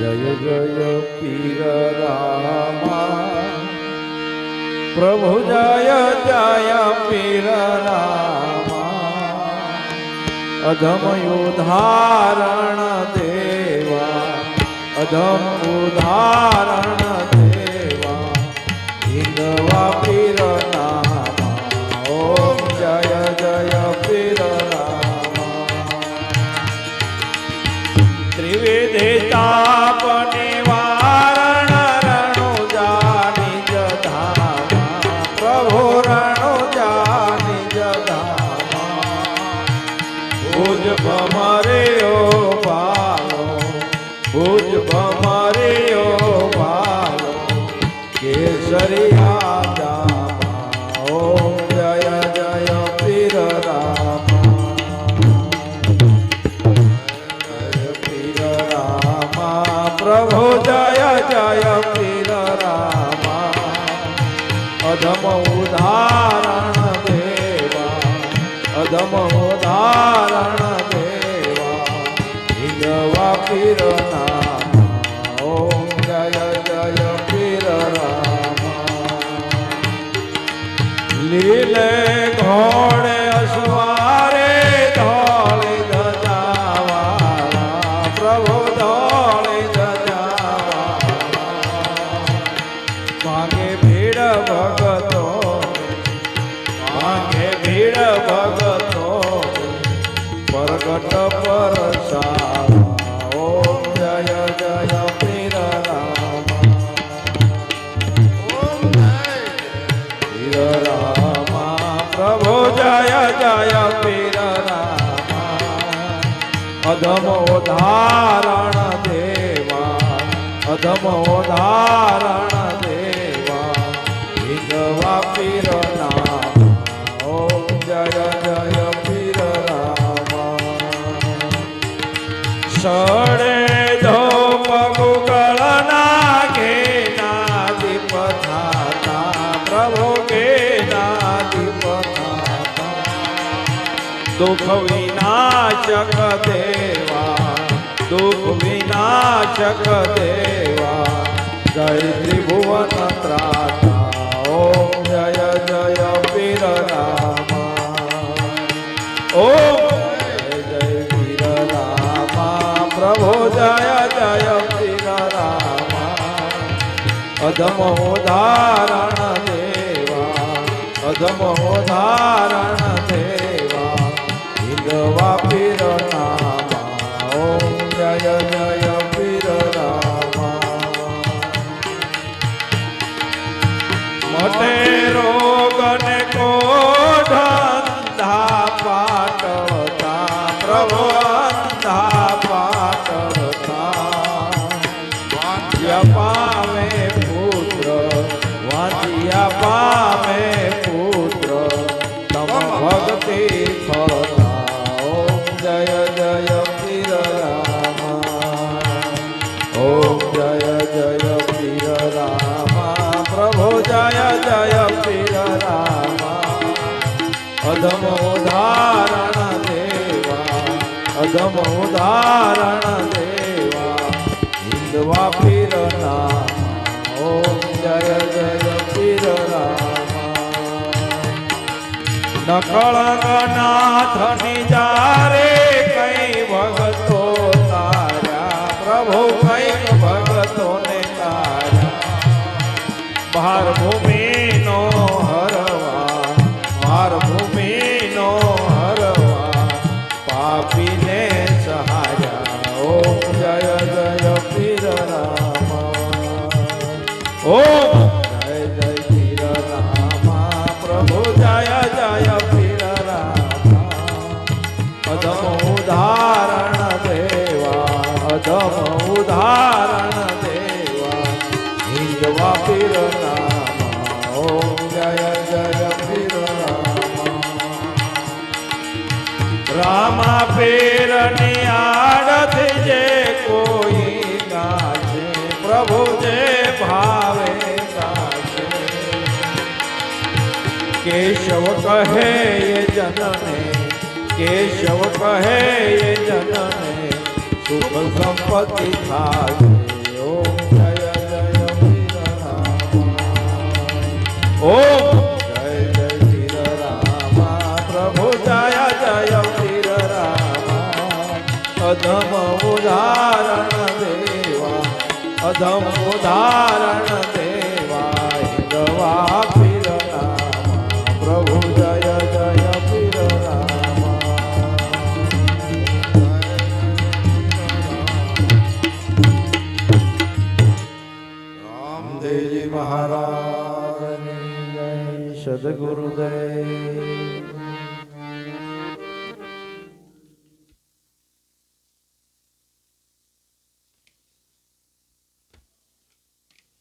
જય જય પીર રામા પ્રભુ જય જય પીર રામા અધમ ઉદાહરણ દેવા અધમ ઉદાહરણ ભુજ ભમરિયો ભાલો ભુજ ભમરિયો ભાલો કેસરિયા દામા ઓમ જય જય પીર રામા. પીર રામા પ્રભુ જય જય પીર રામા. અધમ ઉદાહરણ પીર નામા ઓમ જય જય પીર રામા લીલે ઘોડે અસવારે ધોળી ધજાવાળા પ્રભુ ધોળી ધજાવાળા માંગે ભીડ ભગતો માંગે ભીડ ભગતો પરગટ પરસાવા અધમ ઉદાહરણ દેવા અધમ ઉદાહરણ દેવા. હિંદવા પીર નામા ઓમ જય જય પીર રામા દુઃખ વિનાશક દેવા દુઃખ વિનાશક દેવા. જય ત્રિભુવન ત્રાતા ઓમ જય જય પીર રામા. ઓમ જય પીર રામા, પ્રભુ જય જય પીર રામા. અધમ ઉદાહરણ દેવા, અધમ ઉદાહરણ દેવા હિંદવા પીર નામા ઓમ જય જય પીર રામા મટે અધમ ઉદાહરણ દેવા અધમ ઉદાહરણ દેવા હિંદવા પીર પ્રભુ જે ભાવે કેશવ કહે એ જનને કેશવ કહે એ જનને સુખ સંપત્તિ થાય ઓમ જય જય ઓમ અધમ ઉદાહરણ દેવાય પીર રામા પ્રભુ જય જય રામા રામદેવજી મહારાજ સદગુરુદેવ.